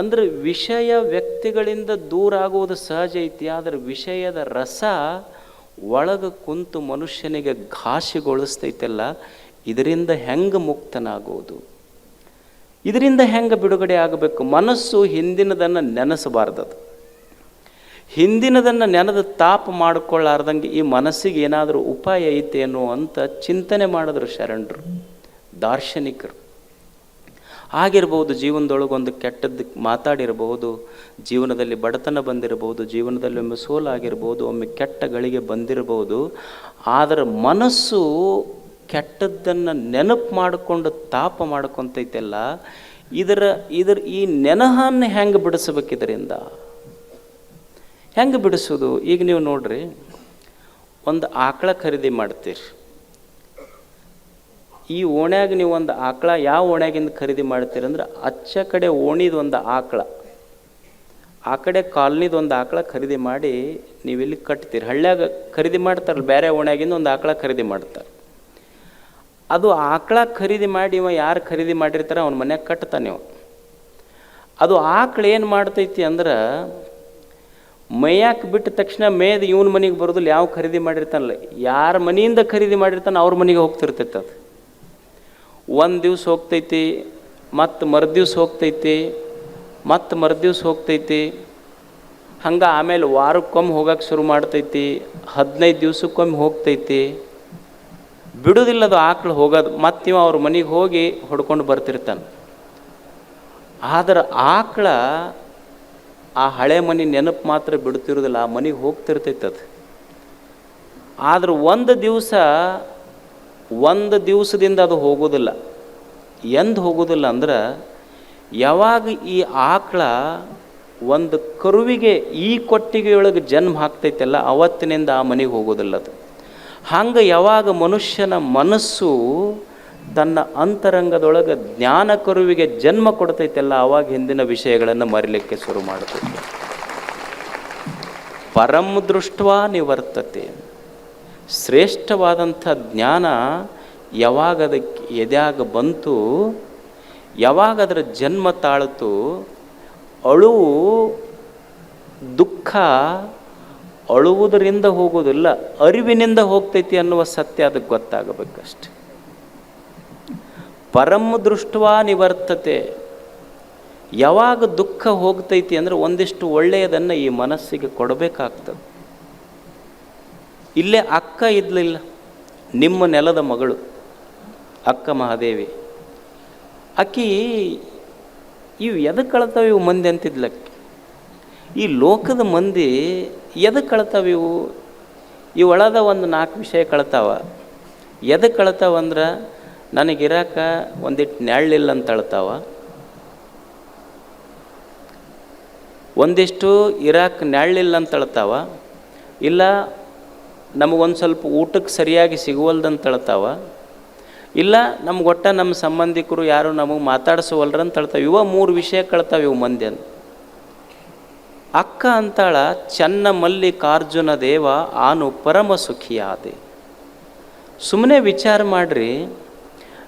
ಅಂದ್ರೆ ವಿಷಯ ವ್ಯಕ್ತಿಗಳಿಂದ ದೂರ ಆಗುವುದು ಸಹಜ ಐತಿ, ಆದರೆ ವಿಷಯದ ರಸ ಒಳಗೆ ಕುಂತು ಮನುಷ್ಯನಿಗೆ ಘಾಸಿಗೊಳಿಸ್ತೈತಲ್ಲ, ಇದರಿಂದ ಹೆಂಗೆ ಮುಕ್ತನಾಗುವುದು ಇದರಿಂದ ಹೆಂಗೆ ಬಿಡುಗಡೆ ಆಗಬೇಕು? ಮನಸ್ಸು ಹಿಂದಿನದನ್ನು ನೆನೆಸಬಾರ್ದದು. ಹಿಂದಿನದನ್ನು ನೆನೆದು ತಾಪ ಮಾಡಿಕೊಳ್ಳಾರ್ದಂಗೆ ಈ ಮನಸ್ಸಿಗೆ ಏನಾದರೂ ಉಪಾಯ ಐತೇನೋ ಅಂತ ಚಿಂತನೆ ಮಾಡಿದ್ರು ಶರಣರು, ದಾರ್ಶನಿಕರು. ಆಗಿರ್ಬೋದು ಜೀವನದೊಳಗೆ ಒಂದು ಕೆಟ್ಟದ್ದು ಮಾತಾಡಿರಬಹುದು, ಜೀವನದಲ್ಲಿ ಬಡತನ ಬಂದಿರಬಹುದು, ಜೀವನದಲ್ಲಿ ಒಮ್ಮೆ ಸೋಲಾಗಿರ್ಬೋದು ಒಮ್ಮೆ ಕೆಟ್ಟ ಗಳಿಗೆ ಬಂದಿರಬಹುದು, ಆದರೆ ಮನಸ್ಸು ಕೆಟ್ಟದ್ದನ್ನು ನೆನಪು ಮಾಡಿಕೊಂಡು ತಾಪ ಮಾಡ್ಕೊತೈತೆಲ್ಲ, ಇದರ ಇದರ ಈ ನೆನಹನ್ನು ಹೆಂಗೆ ಬಿಡಿಸ್ಬೇಕು ಇದರಿಂದ ಹೆಂಗೆ ಬಿಡಿಸೋದು? ಈಗ ನೀವು ನೋಡ್ರಿ, ಒಂದು ಆಕಳ ಖರೀದಿ ಮಾಡ್ತೀರಿ. ಈ ಓಣ್ಯಾಗ ನೀವು ಒಂದು ಆಕಳ ಯಾವ ಓಣ್ಯಾಗಿಂದ ಖರೀದಿ ಮಾಡ್ತೀರಿ ಅಂದ್ರೆ ಅಚ್ಚ ಕಡೆ ಓಣಿದ ಒಂದು ಆಕಳ, ಆ ಕಡೆ ಕಾಲನಿದ ಒಂದು ಆಕಳ ಖರೀದಿ ಮಾಡಿ ನೀವು ಇಲ್ಲಿ ಕಟ್ತೀರಿ. ಹಳ್ಳ್ಯಾಗ ಖರೀದಿ ಮಾಡ್ತಾರಲ್ಲ, ಬೇರೆ ಓಣ್ಯಾಗಿಂದ ಒಂದು ಆಕಳ ಖರೀದಿ ಮಾಡ್ತಾರೆ. ಅದು ಆಕಳ ಖರೀದಿ ಮಾಡಿ ಇವ ಯಾರು ಖರೀದಿ ಮಾಡಿರ್ತಾರೆ ಅವ್ನ ಮನೆಗೆ ಕಟ್ತಾನೆ ಇವ. ಅದು ಆಕಳ ಏನು ಮಾಡ್ತೈತಿ ಅಂದ್ರೆ ಮೇಯಕ್ಕೆ ಬಿಟ್ಟ ತಕ್ಷಣ ಮೇಯ್ದು ಇವನ ಮನೆಗೆ ಬರೋದಿಲ್ಲ, ಯಾವ ಖರೀದಿ ಮಾಡಿರ್ತಾನಲ್ಲ, ಯಾರ ಮನೆಯಿಂದ ಖರೀದಿ ಮಾಡಿರ್ತಾನೆ ಅವ್ರ ಮನೆಗೆ ಹೋಗ್ತಿರ್ತೈತೆ ಅದು. ಒಂದು ದಿವ್ಸ ಹೋಗ್ತೈತಿ, ಮತ್ತು ಮರುದಿವ್ಸ ಹೋಗ್ತೈತಿ, ಮತ್ತು ಮರುದಿವ್ಸ ಹೋಗ್ತೈತಿ. ಹಂಗೆ ಆಮೇಲೆ ವಾರಕ್ಕೊಮ್ಮೆ ಹೋಗಕ್ಕೆ ಶುರು ಮಾಡ್ತೈತಿ, ಹದಿನೈದು ದಿವ್ಸಕ್ಕೊಮ್ಮೆ ಹೋಗ್ತೈತಿ. ಬಿಡುವುದಿಲ್ಲದು ಆಕಳು ಹೋಗೋದು, ಮತ್ತು ನೀವು ಅವ್ರ ಮನೆಗೆ ಹೋಗಿ ಹೊಡ್ಕೊಂಡು ಬರ್ತಿರ್ತಾನೆ. ಆದ್ರೆ ಆಕಳ ಆ ಹಳೆ ಮನೆ ನೆನಪು ಮಾತ್ರ ಬಿಡ್ತಿರೋದಿಲ್ಲ, ಆ ಮನೆಗೆ ಹೋಗ್ತಿರ್ತೈತೆ ಅದು. ಆದ್ರೆ ಒಂದು ದಿವಸ ಒಂದು ದಿವಸದಿಂದ ಅದು ಹೋಗೋದಿಲ್ಲ. ಎಂದು ಹೋಗೋದಿಲ್ಲ ಅಂದ್ರೆ ಯಾವಾಗ ಈ ಆಕಳ ಒಂದು ಕರುವಿಗೆ ಈ ಕೊಟ್ಟಿಗೆಯೊಳಗೆ ಜನ್ಮ ಹಾಕ್ತೈತಲ್ಲ ಅವತ್ತಿನಿಂದ ಆ ಮನೆಗೆ ಹೋಗೋದಿಲ್ಲ ಅದು. ಹಂಗೆ ಯಾವಾಗ ಮನುಷ್ಯನ ಮನಸ್ಸು ತನ್ನ ಅಂತರಂಗದೊಳಗೆ ಜ್ಞಾನ ಕರುವಿಗೆ ಜನ್ಮ ಕೊಡ್ತೈತಲ್ಲ ಆವಾಗ ಹಿಂದಿನ ವಿಷಯಗಳನ್ನು ಮರಿಲಿಕ್ಕೆ ಶುರು ಮಾಡ್ತೈತೆ. ಪರಂ ದೃಷ್ಟ ನಿವರ್ತತೆ. ಶ್ರೇಷ್ಠವಾದಂಥ ಜ್ಞಾನ ಯಾವಾಗ ಅದಕ್ಕೆ ಎದ್ಯಾಗ ಬಂತು ಯಾವಾಗ ಅದರ ಜನ್ಮ ತಾಳಿತು, ಅಳುವು ದುಃಖ ಅಳುವುದರಿಂದ ಹೋಗೋದಿಲ್ಲ ಅರಿವಿನಿಂದ ಹೋಗ್ತೈತಿ ಅನ್ನುವ ಸತ್ಯ ಅದಕ್ಕೆ ಗೊತ್ತಾಗಬೇಕಷ್ಟೆ. ಪರಮ ದೃಷ್ಟವಾ ನಿವರ್ತತೆ. ಯಾವಾಗ ದುಃಖ ಹೋಗ್ತೈತಿ ಅಂದ್ರೆ ಒಂದಿಷ್ಟು ಒಳ್ಳೆಯದನ್ನು ಈ ಮನಸ್ಸಿಗೆ ಕೊಡಬೇಕಾಗ್ತದೆ. ಇಲ್ಲೇ ಅಕ್ಕ ಇದ್ಲಿಲ್ಲ, ನಿಮ್ಮ ನೆಲದ ಮಗಳು, ಅಕ್ಕ ಮಹಾದೇವಿ. ಅಕ್ಕಿ, ಇವು ಎದಕ್ಕೆ ಕಳ್ತಾವೆ ಇವು ಮಂದಿ ಅಂತಿದ್ಲಕ್ಕೆ? ಈ ಲೋಕದ ಮಂದಿ ಎದಕ್ಕೆ ಕಳ್ತಾವೆ ಇವು? ಇವಳದ ಒಂದು ನಾಲ್ಕು ವಿಷಯ ಕಳ್ತಾವ. ಎದಕ್ಕೆ ಕಳ್ತಾವಂದ್ರೆ ನನಗಿರಾಕ ಒಂದಿಟ್ಟು ನೆಳ್ಳಿಲ್ಲ ಅಂತ ಅಳ್ತಾವ. ಒಂದಿಷ್ಟು ಇರಾಕ್ ನೆಳ್ಳಿಲ್ಲ ಅಂತ ಅಳ್ತಾವ. ಇಲ್ಲ ನಮಗೊಂದು ಸ್ವಲ್ಪ ಊಟಕ್ಕೆ ಸರಿಯಾಗಿ ಸಿಗುವಲ್ದಂತ ಅಳ್ತಾವ ಇಲ್ಲ ನಮ್ಗೆ ಒಟ್ಟ ನಮ್ಮ ಸಂಬಂಧಿಕರು ಯಾರು ನಮಗೆ ಮಾತಾಡಿಸುವಲ್ರ ಅಂತ ಹೇಳ್ತಾವೆ. ಇವ ಮೂರು ವಿಷಯ ಕಳ್ತಾವೆ ಇವು ಮಂದಿ ಅಂತ ಅಕ್ಕ ಅಂತಾಳ ಚನ್ನ ಮಲ್ಲಿಕಾರ್ಜುನ ದೇವ ಆನು ಪರಮ ಸುಖಿಯಾದೆ ಸುಮ್ಮನೆ ವಿಚಾರ ಮಾಡ್ರಿ,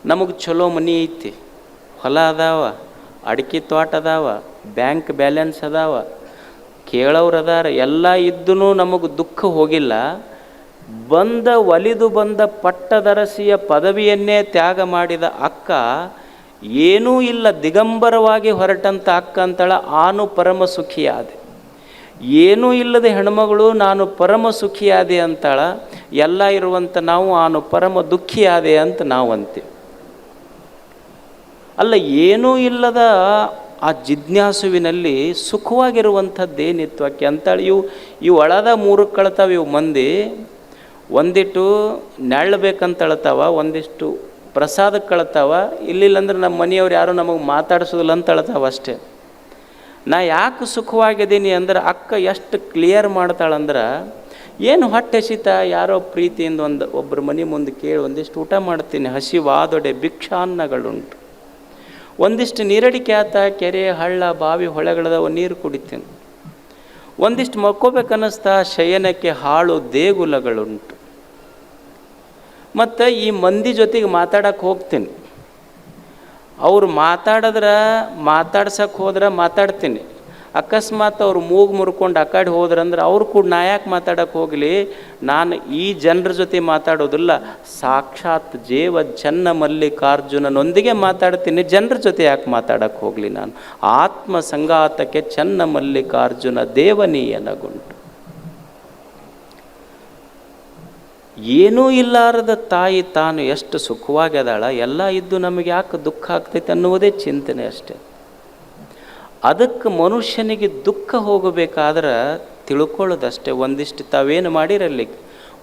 ನಮಗೆ ಚಲೋ ಮನಿ ಐತಿ. ಹೊಲ ಅದಾವ, ಅಡಿಕೆ ತೋಟ ಅದಾವ, ಬ್ಯಾಂಕ್ ಬ್ಯಾಲೆನ್ಸ್ ಅದಾವ. ಕೇಳೋರು ಅದಾರ, ಎಲ್ಲ ಇದ್ದೂ ನಮಗೆ ದುಃಖ ಹೋಗಿಲ್ಲ. ಬಂದ ಒಲಿದು ಬಂದ ಪಟ್ಟದರಸಿಯ ಪದವಿಯನ್ನೇ ತ್ಯಾಗ ಮಾಡಿದ ಅಕ್ಕ, ಏನೂ ಇಲ್ಲ, ದಿಗಂಬರವಾಗಿ ಹೊರಟಂಥ ಅಕ್ಕ ಅಂತಳ ಆನು ಪರಮ ಸುಖಿಯಾದೆ ಏನೂ ಇಲ್ಲದೆ ಹೆಣ್ಮಗಳು, ನಾನು ಪರಮ ಸುಖಿಯಾದೆ ಅಂತಳ, ಎಲ್ಲ ಇರುವಂಥ ನಾವು ಆನು ಪರಮ ದುಃಖಿಯಾದೆ ಅಂತ ನಾವು ಅಂತೀವಿ ಅಲ್ಲ, ಏನೂ ಇಲ್ಲದ ಆ ಜಿಜ್ಞಾಸುವಿನಲ್ಲಿ ಸುಖವಾಗಿರುವಂಥದ್ದೇನಿತ್ತು ಆಕೆ ಅಂತಾಳೆ, ಇವು ಇವು ಒಳದ ಮೂರು ಕಳ್ತಾವ ಇವು ಮಂದಿ ಒಂದಿಟ್ಟು ನೆಳ್ಳಬೇಕಂತ ಅಳ್ತಾವ ಒಂದಿಷ್ಟು ಪ್ರಸಾದಕ್ಕೆ ಕಳ್ತಾವ ಇಲ್ಲಿಲ್ಲಂದ್ರೆ ನಮ್ಮ ಮನೆಯವ್ರು ಯಾರು ನಮಗೆ ಮಾತಾಡಿಸೋದಿಲ್ಲ ಅಂತ ಅಳ್ತಾವ ಅಷ್ಟೇ. ನಾ ಯಾಕೆ ಸುಖವಾಗಿದ್ದೀನಿ ಅಂದ್ರೆ ಅಕ್ಕ ಎಷ್ಟು ಕ್ಲಿಯರ್ ಮಾಡ್ತಾಳಂದ್ರೆ, ಏನು ಹೊಟ್ಟೆ ಹಸಿತ ಯಾರೋ ಪ್ರೀತಿಯಿಂದ ಒಂದು ಒಬ್ಬರ ಮನೆ ಮುಂದೆ ಕೇಳಿ ಒಂದಿಷ್ಟು ಊಟ ಮಾಡ್ತೀನಿ ಹಸಿವಾದೊಡೆ ಭಿಕ್ಷಾನ್ನಗಳುಂಟು ಒಂದಿಷ್ಟು ನೀರಡಿಕೆ ಆತ ಕೆರೆ, ಹಳ್ಳ, ಬಾವಿ ಹೊಳೆಗಳದವ, ನೀರು ಕುಡಿತೀನಿ. ಒಂದಿಷ್ಟು ಮಕ್ಕೋಬೇಕನ್ನಿಸ್ತಾ ಶಯನಕ್ಕೆ ಹಾಳು ದೇಗುಲಗಳುಂಟು. ಮತ್ತು ಈ ಮಂದಿ ಜೊತೆಗೆ ಮಾತಾಡಕ್ಕೆ ಹೋಗ್ತೀನಿ. ಅವ್ರು ಮಾತಾಡಿದ್ರೆ ಮಾತಾಡ್ಸಕ್ಕೆ ಹೋದ್ರೆ ಮಾತಾಡ್ತೀನಿ. ಅಕಸ್ಮಾತ್ ಅವ್ರು ಮೂಗು ಮುರ್ಕೊಂಡು ಆ ಕಡೆ ಹೋದ್ರಂದ್ರೆ ಅವ್ರು ಕೂಡ ನಾ ಯಾಕೆ ಮಾತಾಡಕ್ಕೆ ಹೋಗಲಿ? ನಾನು ಈ ಜನರ ಜೊತೆ ಮಾತಾಡೋದಿಲ್ಲ. ಸಾಕ್ಷಾತ್ ಜೇವ ಚನ್ನ ಮಲ್ಲಿಕಾರ್ಜುನನೊಂದಿಗೆ ಮಾತಾಡ್ತೀನಿ. ಜನರ ಜೊತೆ ಯಾಕೆ ಮಾತಾಡಕ್ಕೆ ಹೋಗಲಿ ನಾನು? ಆತ್ಮ ಸಂಘಾತಕ್ಕೆ ಚನ್ನ ಮಲ್ಲಿಕಾರ್ಜುನ ದೇವನೀಯನಗುಂಟು ಏನೂ ಇಲ್ಲಾರದ ತಾಯಿ ತಾನು ಎಷ್ಟು ಸುಖವಾಗಿದಾಳ ಎಲ್ಲ ಇದ್ದು ನಮಗೆ ಯಾಕೆ ದುಃಖ ಆಗ್ತೈತೆ ಅನ್ನುವುದೇ ಚಿಂತನೆ ಅಷ್ಟೆ. ಅದಕ್ಕೆ ಮನುಷ್ಯನಿಗೆ ದುಃಖ ಹೋಗಬೇಕಾದ್ರೆ ತಿಳ್ಕೊಳ್ಳೋದಷ್ಟೇ, ಒಂದಿಷ್ಟು ತಾವೇನು ಮಾಡಿರಲಿ,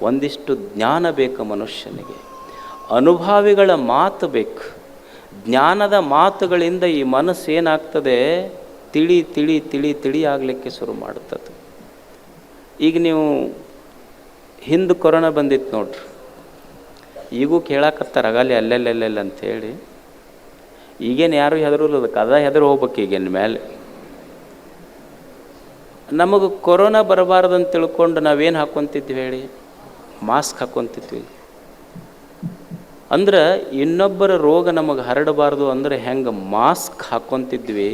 ಒಂದಿಷ್ಟು ಜ್ಞಾನ ಬೇಕು ಮನುಷ್ಯನಿಗೆ. ಅನುಭಾವಿಗಳ ಮಾತು ಬೇಕು. ಜ್ಞಾನದ ಮಾತುಗಳಿಂದ ಈ ಮನಸ್ಸು ಏನಾಗ್ತದೆ? ತಿಳಿ ತಿಳಿ ತಿಳಿ ತಿಳಿ ಆಗಲಿಕ್ಕೆ ಶುರು ಮಾಡುತ್ತದೆ. ಈಗ ನೀವು ಹಿಂದೆ ಕೊರೋನಾ ಬಂದಿತ್ತು ನೋಡ್ರಿ. ಈಗೂ ಕೇಳಾಕತ್ತಾರ, ಅಗಲಿ ಅಲ್ಲೆಲ್ಲೆಲ್ಲೆಲ್ಲ ಅಂಥೇಳಿ ಈಗೇನು ಯಾರು ಅದಕ್ಕೆ ಅದ ಹೆದರು ಹೋಗ್ಬೇಕು ಈಗಿನ ಮೇಲೆ ನಮಗೆ ಕೊರೋನಾ ಬರಬಾರ್ದು ಅಂತ ತಿಳ್ಕೊಂಡು ನಾವೇನು ಹಾಕ್ಕೊತಿದ್ವಿ ಹೇಳಿ? ಮಾಸ್ಕ್ ಹಾಕ್ಕೊತಿದ್ವಿ ಅಂದ್ರೆ ಇನ್ನೊಬ್ಬರ ರೋಗ ನಮಗೆ ಹರಡಬಾರ್ದು ಅಂದ್ರೆ ಹೆಂಗೆ ಮಾಸ್ಕ್ ಹಾಕ್ಕೊಂತಿದ್ವಿ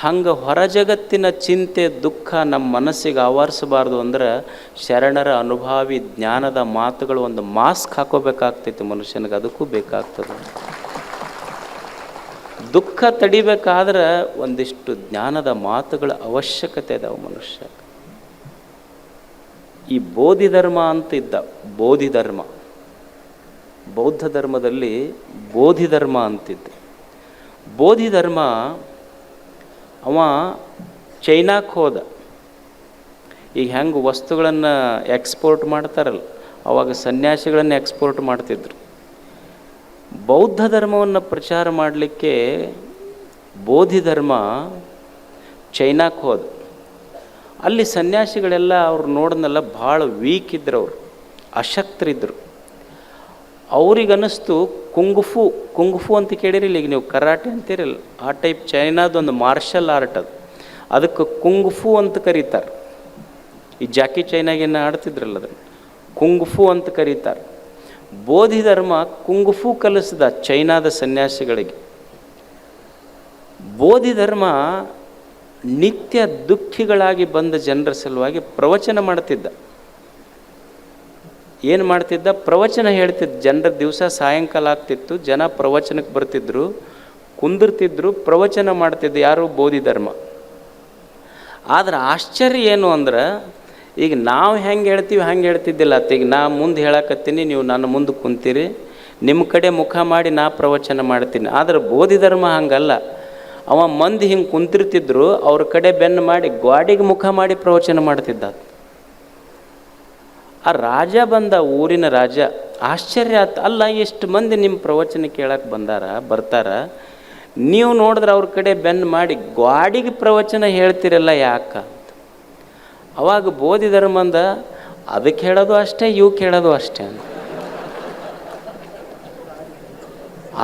ಹಂಗೆ ಹೊರ ಜಗತ್ತಿನ ಚಿಂತೆ, ದುಃಖ ನಮ್ಮ ಮನಸ್ಸಿಗೆ ಆವರಿಸಬಾರ್ದು ಅಂದ್ರೆ ಶರಣರ ಅನುಭಾವಿ ಜ್ಞಾನದ ಮಾತುಗಳು ಒಂದು ಮಾಸ್ಕ್ ಹಾಕೋಬೇಕಾಗ್ತೈತಿ ಮನುಷ್ಯನಿಗೆ, ಅದಕ್ಕೂ ಬೇಕಾಗ್ತದೆ. ದುಃಖ ತಡಿಬೇಕಾದ್ರೆ ಒಂದಿಷ್ಟು ಜ್ಞಾನದ ಮಾತುಗಳ ಅವಶ್ಯಕತೆ ಅದಾವ ಮನುಷ್ಯ. ಈ ಬೋಧಿ ಧರ್ಮ ಅಂತ ಇದ್ದ, ಬೋಧಿ ಧರ್ಮ. ಬೌದ್ಧ ಧರ್ಮದಲ್ಲಿ ಬೋಧಿ ಧರ್ಮ ಅಂತಿದ್ದೆ. ಬೋಧಿ ಧರ್ಮ ಅವ ಚೈನಾಕ್ಕೆ ಹೋದ. ಈಗ ಹೆಂಗೆ ವಸ್ತುಗಳನ್ನು ಎಕ್ಸ್ಪೋರ್ಟ್ ಮಾಡ್ತಾರಲ್ಲ, ಅವಾಗ ಸನ್ಯಾಸಿಗಳನ್ನು ಎಕ್ಸ್ಪೋರ್ಟ್ ಮಾಡ್ತಿದ್ರು. ಬೌದ್ಧ ಧರ್ಮವನ್ನು ಪ್ರಚಾರ ಮಾಡಲಿಕ್ಕೆ ಬೋಧಿ ಧರ್ಮ ಚೈನಾಕ್ಕೆ ಹೋದ. ಅಲ್ಲಿ ಸನ್ಯಾಸಿಗಳೆಲ್ಲ ಅವ್ರು ನೋಡಿದ್ನೆಲ್ಲ, ಭಾಳ ವೀಕ್ ಇದ್ರು ಅವರು ಅಶಕ್ತರಿದ್ದರು ಅವ್ರಿಗನ್ನಿಸ್ತು ಕುಂಗುಫು ಕುಂಗುಫು ಅಂತ ಕೇಳಿರಿಲ್ಲ ಈಗ ನೀವು ಕರಾಟೆ ಅಂತೀರಲ್ಲ, ಆ ಟೈಪ್ ಚೈನಾದೊಂದು ಮಾರ್ಷಲ್ ಆರ್ಟ್ ಅದು. ಅದಕ್ಕೆ ಕುಂಗುಫು ಅಂತ ಕರೀತಾರೆ. ಈ ಜಾಕಿ ಚೈನಾಗೇನ ಆಡ್ತಿದ್ರಲ್ಲ ಅದನ್ನು? ಕುಂಗುಫು ಅಂತ ಕರೀತಾರೆ. ಬೋಧಿ ಧರ್ಮ ಕುಂಗುಫು ಕಲಿಸಿದ ಚೈನಾದ ಸನ್ಯಾಸಿಗಳಿಗೆ. ಬೋಧಿ ಧರ್ಮ ನಿತ್ಯ ದುಃಖಿಗಳಾಗಿ ಬಂದ ಜನರ ಸಲುವಾಗಿ ಪ್ರವಚನ ಮಾಡ್ತಿದ್ದ. ಏನು ಮಾಡ್ತಿದ್ದ? ಪ್ರವಚನ ಹೇಳ್ತಿದ್ದ. ಜನರ ದಿವಸ ಸಾಯಂಕಾಲ ಆಗ್ತಿತ್ತು. ಜನ ಪ್ರವಚನಕ್ಕೆ ಬರ್ತಿದ್ರು. ಕುಂದಿರ್ತಿದ್ರು. ಪ್ರವಚನ ಮಾಡ್ತಿದ್ದ ಯಾರು? ಬೋಧಿ ಧರ್ಮ. ಆದ್ರೆ ಆಶ್ಚರ್ಯ ಏನು ಅಂದ್ರೆ, ಈಗ ನಾವು ಹೆಂಗೆ ಹೇಳ್ತೀವಿ, ಹಂಗೆ ಹೇಳ್ತಿದ್ದಿಲ್ಲ. ಈಗ ನಾ ಮುಂದೆ ಹೇಳಕತ್ತೀನಿ, ನೀವು ನನ್ನ ಮುಂದೆ ಕುಂತೀರಿ. ನಿಮ್ಮ ಕಡೆ ಮುಖ ಮಾಡಿ ನಾ ಪ್ರವಚನ ಮಾಡ್ತೀನಿ. ಆದ್ರೆ ಬೋಧಿ ಧರ್ಮ ಹಂಗಲ್ಲ. ಅವ ಮಂದಿ ಹಿಂಗೆ ಕುಂತಿರ್ತಿದ್ರು. ಅವ್ರ ಕಡೆ ಬೆನ್ನು ಮಾಡಿ ಗ್ವಾಡಿಗೆ ಮುಖ ಮಾಡಿ ಪ್ರವಚನ ಮಾಡ್ತಿದ್ದ. ಆ ರಾಜ ಬಂದ ಊರಿನ ರಾಜ ಆಶ್ಚರ್ಯ ಆತ ಅಲ್ಲ, ಎಷ್ಟು ಮಂದಿ ನಿಮ್ಮ ಪ್ರವಚನ ಕೇಳಕ್ಕೆ ಬಂದಾರ, ಬರ್ತಾರ? ನೀವು ನೋಡಿದ್ರೆ ಅವ್ರ ಕಡೆ ಬೆನ್ನು ಮಾಡಿ ಗ್ವಾಡಿಗೆ ಪ್ರವಚನ ಹೇಳ್ತಿರಲ್ಲ ಯಾಕ? ಅವಾಗ ಬೋಧಿ ಧರ್ಮಂದ ಅದಕ್ಕೆ ಹೇಳೋದು ಅಷ್ಟೇ ಇವು ಕೇಳೋದು ಅಷ್ಟೇ ಅಂತ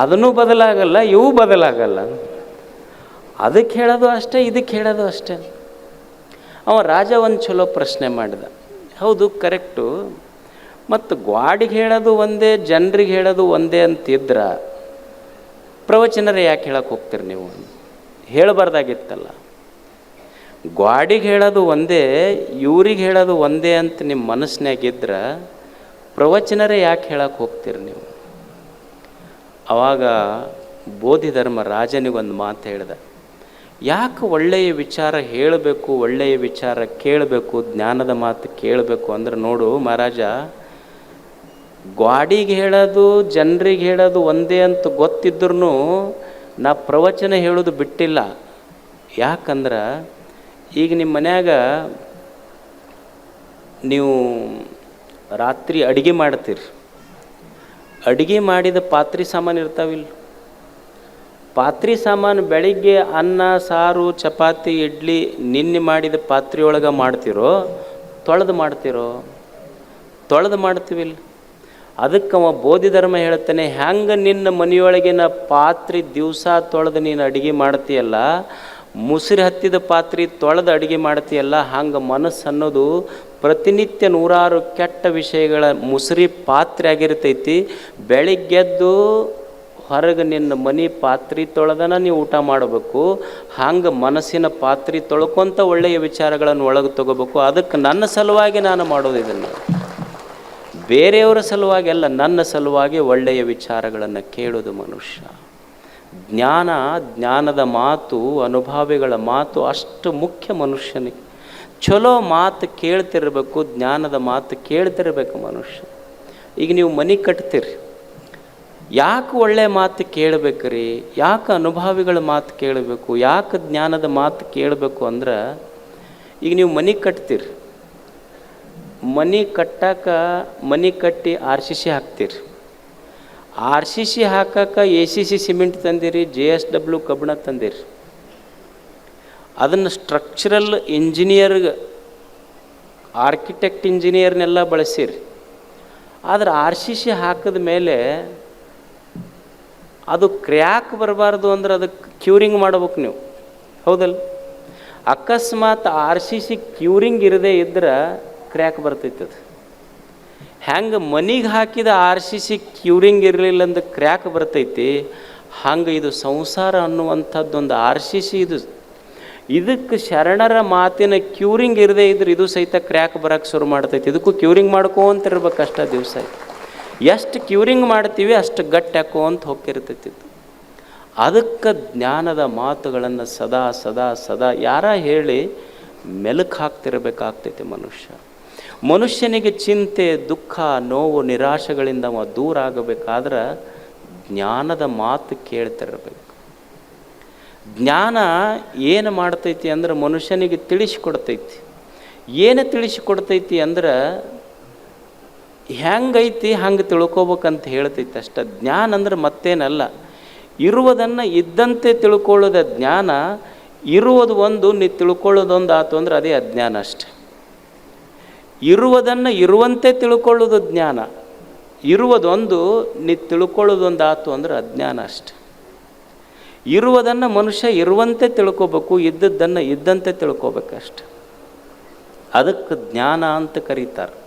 ಅದನ್ನೂ ಬದಲಾಗಲ್ಲ ಇವು ಬದಲಾಗಲ್ಲ. ಅದಕ್ಕೆ ಹೇಳೋದು ಅಷ್ಟೇ, ಇದಕ್ಕೆ ಹೇಳೋದು ಅಷ್ಟೇ ಅವ ರಾಜ ಒಂದು ಚಲೋ ಪ್ರಶ್ನೆ ಮಾಡಿದ. ಹೌದು ಕರೆಕ್ಟು ಮತ್ತು ಗ್ವಾಡಿಗೆ ಹೇಳೋದು ಒಂದೇ, ಜನರಿಗೆ ಹೇಳೋದು ಒಂದೇ ಅಂತಿದ್ರ ಪ್ರವಚನರೇ ಯಾಕೆ ಹೇಳಕ್ಕೆ ಹೋಗ್ತೀರಿ ನೀವು? ಹೇಳಬಾರ್ದಾಗಿತ್ತಲ್ಲ. ಗ್ವಾಡಿಗೆ ಹೇಳೋದು ಒಂದೇ, ಇವ್ರಿಗೆ ಹೇಳೋದು ಒಂದೇ ಅಂತ ನಿಮ್ಮ ಮನಸ್ಸಿನಾಗಿದ್ರ ಪ್ರವಚನರೇ ಯಾಕೆ ಹೇಳಕ್ಕೆ ಹೋಗ್ತೀರಿ ನೀವು? ಆವಾಗ ಬೋಧಿ ಧರ್ಮ ರಾಜನಿಗೊಂದು ಮಾತು ಹೇಳ್ದ. ಯಾಕೆ ಒಳ್ಳೆಯ ವಿಚಾರ ಹೇಳಬೇಕು, ಒಳ್ಳೆಯ ವಿಚಾರ ಕೇಳಬೇಕು, ಜ್ಞಾನದ ಮಾತು ಕೇಳಬೇಕು ಅಂದ್ರೆ ನೋಡು ಮಹಾರಾಜ ಗ್ವಾಡಿಗೆ ಹೇಳೋದು, ಜನರಿಗೆ ಹೇಳೋದು ಒಂದೇ ಅಂತ ಗೊತ್ತಿದ್ರೂ ನಾ ಪ್ರವಚನ ಹೇಳೋದು ಬಿಟ್ಟಿಲ್ಲ. ಯಾಕಂದ್ರೆ ಈಗ ನಿಮ್ಮ ಮನ್ಯಾಗ ನೀವು ರಾತ್ರಿ ಅಡುಗೆ ಮಾಡ್ತೀರಿ. ಅಡುಗೆ ಮಾಡಿದ ಪಾತ್ರೆ ಸಾಮಾನು ಇರ್ತಾವಿಲ್ಲ. ಪಾತ್ರೆ ಸಾಮಾನು ಬೆಳಿಗ್ಗೆ ಅನ್ನ, ಸಾರು, ಚಪಾತಿ, ಇಡ್ಲಿ ನಿನ್ನೆ ಮಾಡಿದ ಪಾತ್ರೆಯೊಳಗೆ ಮಾಡ್ತಿರೋ? ತೊಳೆದು ಮಾಡ್ತಿರೋ? ತೊಳೆದು ಮಾಡ್ತೀವಿಲ್ಲ ಅದಕ್ಕೆ ಅವ ಬೋಧಿ ಧರ್ಮ ಹೇಳ್ತಾನೆ ಹೆಂಗೆ ನಿನ್ನ ಮನೆಯೊಳಗಿನ ಪಾತ್ರೆ ದಿವಸ ತೊಳೆದು ನೀನು ಅಡುಗೆ ಮಾಡ್ತೀಯಲ್ಲ? ಮುಸಿರಿ ಹತ್ತಿದ ಪಾತ್ರೆ ತೊಳೆದು ಅಡುಗೆ ಮಾಡ್ತೀಯಲ್ಲ? ಹಂಗೆ ಮನಸ್ಸು ಅನ್ನೋದು ಪ್ರತಿನಿತ್ಯ ನೂರಾರು ಕೆಟ್ಟ ವಿಷಯಗಳ ಮುಸುರಿ ಪಾತ್ರೆ ಆಗಿರ್ತೈತಿ. ಬೆಳಿಗ್ಗೆದ್ದು ಹೊರಗೆ ನಿನ್ನ ಮನೆ ಪಾತ್ರೆ ತೊಳೆದನ ನೀವು ಊಟ ಮಾಡಬೇಕು, ಹಂಗೆ ಮನಸ್ಸಿನ ಪಾತ್ರೆ ತೊಳ್ಕೊಂತ ಒಳ್ಳೆಯ ವಿಚಾರಗಳನ್ನು ಒಳಗೆ ತಗೋಬೇಕು. ಅದಕ್ಕೆ ನನ್ನ ಸಲುವಾಗಿ ನಾನು ಮಾಡೋದು ಇದನ್ನು. ಬೇರೆಯವರ ಸಲುವಾಗಿ ಅಲ್ಲ, ನನ್ನ ಸಲುವಾಗಿ ಒಳ್ಳೆಯ ವಿಚಾರಗಳನ್ನು ಕೇಳೋದು ಮನುಷ್ಯ. ಜ್ಞಾನ, ಜ್ಞಾನದ ಮಾತು, ಅನುಭಾವಿಗಳ ಮಾತು ಅಷ್ಟು ಮುಖ್ಯ ಮನುಷ್ಯನಿಗೆ ಚಲೋ ಮಾತು ಕೇಳ್ತಿರ್ಬೇಕು, ಜ್ಞಾನದ ಮಾತು ಕೇಳ್ತಿರ್ಬೇಕು ಮನುಷ್ಯ. ಈಗ ನೀವು ಮನೆ ಕಟ್ತೀರಿ. ಯಾಕೆ ಒಳ್ಳೆಯ ಮಾತು ಕೇಳಬೇಕು ರೀ ಯಾಕೆ ಅನುಭವಿಗಳ ಮಾತು ಕೇಳಬೇಕು? ಯಾಕೆ ಜ್ಞಾನದ ಮಾತು ಕೇಳಬೇಕು ಅಂದ್ರೆ, ಈಗ ನೀವು ಮನೆ ಕಟ್ತೀರಿ. ಮನೆ ಕಟ್ಟಾಕ ಮನೆ ಕಟ್ಟಿ ಆರ್ ಸಿ ಸಿ ಹಾಕ್ತೀರಿ. ಆರ್ ಸಿ ಸಿ ಹಾಕಕ್ಕೆ ಎ ಸಿ ಸಿ ಸಿಮೆಂಟ್ ತಂದಿರಿ, ಜೆ ಎಸ್ ಡಬ್ಲ್ಯೂ ಕಬ್ಬಣ ತಂದಿರಿ. ಅದನ್ನು ಸ್ಟ್ರಕ್ಚರಲ್ ಇಂಜಿನಿಯರ್ಗೆ ಆರ್ಕಿಟೆಕ್ಟ್ ಇಂಜಿನಿಯರ್ನೆಲ್ಲ ಬಳಸಿರಿ. ಆದ್ರೆ ಆರ್ ಸಿ ಸಿ ಹಾಕಿದ ಮೇಲೆ ಅದು ಕ್ರ್ಯಾಕ್ ಬರಬಾರ್ದು ಅಂದ್ರೆ ಅದಕ್ಕೆ ಕ್ಯೂರಿಂಗ್ ಮಾಡ್ಬೇಕು ನೀವು. ಹೌದಲ್ಲ? ಅಕಸ್ಮಾತ್ ಆರ್ ಸಿ ಸಿ ಕ್ಯೂರಿಂಗ್ ಇರದೇ ಇದ್ರೆ ಕ್ರ್ಯಾಕ್ ಬರ್ತೈತೆ ಅದು. ಹೆಂಗೆ ಮನಿಗೆ ಹಾಕಿದ ಆರ್ ಸಿ ಸಿ ಕ್ಯೂರಿಂಗ್ ಇರಲಿಲ್ಲ ಅಂದ್ರೆ ಕ್ರ್ಯಾಕ್ ಬರ್ತೈತಿ, ಹಂಗೆ ಇದು ಸಂಸಾರ ಅನ್ನುವಂಥದ್ದೊಂದು ಆರ್ ಸಿ ಸಿ ಇದು. ಇದಕ್ಕೆ ಶರಣರ ಮಾತಿನ ಕ್ಯೂರಿಂಗ್ ಇರದೇ ಇದ್ರೆ ಇದು ಸಹಿತ ಕ್ರ್ಯಾಕ್ ಬರೋಕ್ಕೆ ಶುರು ಮಾಡ್ತೈತಿ. ಇದಕ್ಕೂ ಕ್ಯೂರಿಂಗ್ ಮಾಡ್ಕೊಂತಿರ್ಬೇಕು ಅಷ್ಟ ದಿವಸ ಎಷ್ಟು ಕ್ಯೂರಿಂಗ್ ಮಾಡ್ತೀವಿ, ಅಷ್ಟು ಗಟ್ಟ್ಯಾಕೋ ಅಂತ ಹೋಗ್ತಿರ್ತೈತಿತ್ತು ಅದಕ್ಕೆ ಜ್ಞಾನದ ಮಾತುಗಳನ್ನು ಸದಾ ಸದಾ ಸದಾ ಯಾರ ಹೇಳಿ ಮೆಲುಕು ಹಾಕ್ತಿರ್ಬೇಕಾಗ್ತೈತಿ ಮನುಷ್ಯ. ಮನುಷ್ಯನಿಗೆ ಚಿಂತೆ, ದುಃಖ, ನೋವು, ನಿರಾಶೆಗಳಿಂದ ದೂರ ಆಗಬೇಕಾದ್ರೆ ಜ್ಞಾನದ ಮಾತು ಕೇಳ್ತಿರಬೇಕು. ಜ್ಞಾನ ಏನು ಮಾಡ್ತೈತಿ ಅಂದ್ರೆ ಮನುಷ್ಯನಿಗೆ ತಿಳಿಸಿಕೊಡ್ತೈತಿ. ಏನು ತಿಳಿಸಿಕೊಡ್ತೈತಿ ಅಂದ್ರೆ ಹೆಂಗೈತಿ ಹಂಗೆ ತಿಳ್ಕೊಬೇಕಂತ ಹೇಳ್ತೈತೆ ಅಷ್ಟ. ಜ್ಞಾನ ಅಂದ್ರೆ ಮತ್ತೇನಲ್ಲ. ಇರುವುದನ್ನು ಇದ್ದಂತೆ ತಿಳ್ಕೊಳ್ಳೋದ ಜ್ಞಾನ, ಇರುವುದು ಒಂದು, ನೀ ತಿಳ್ಕೊಳ್ಳೋದೊಂದು ಆತು ಅಂದ್ರೆ ಅದೇ ಅಜ್ಞಾನ ಅಷ್ಟೆ. ಇರುವುದನ್ನು ಇರುವಂತೆ ತಿಳ್ಕೊಳ್ಳೋದು ಜ್ಞಾನ, ಇರುವುದೊಂದು, ನೀ ತಿಳ್ಕೊಳ್ಳೋದೊಂದು ಆತು ಅಂದ್ರೆ ಅಜ್ಞಾನ ಅಷ್ಟೆ. ಇರುವುದನ್ನು ಮನುಷ್ಯ ಇರುವಂತೆ ತಿಳ್ಕೊಬೇಕು, ಇದ್ದದ್ದನ್ನು ಇದ್ದಂತೆ ತಿಳ್ಕೊಬೇಕಷ್ಟೆ. ಅದಕ್ಕೆ ಜ್ಞಾನ ಅಂತ ಕರೀತಾರೆ.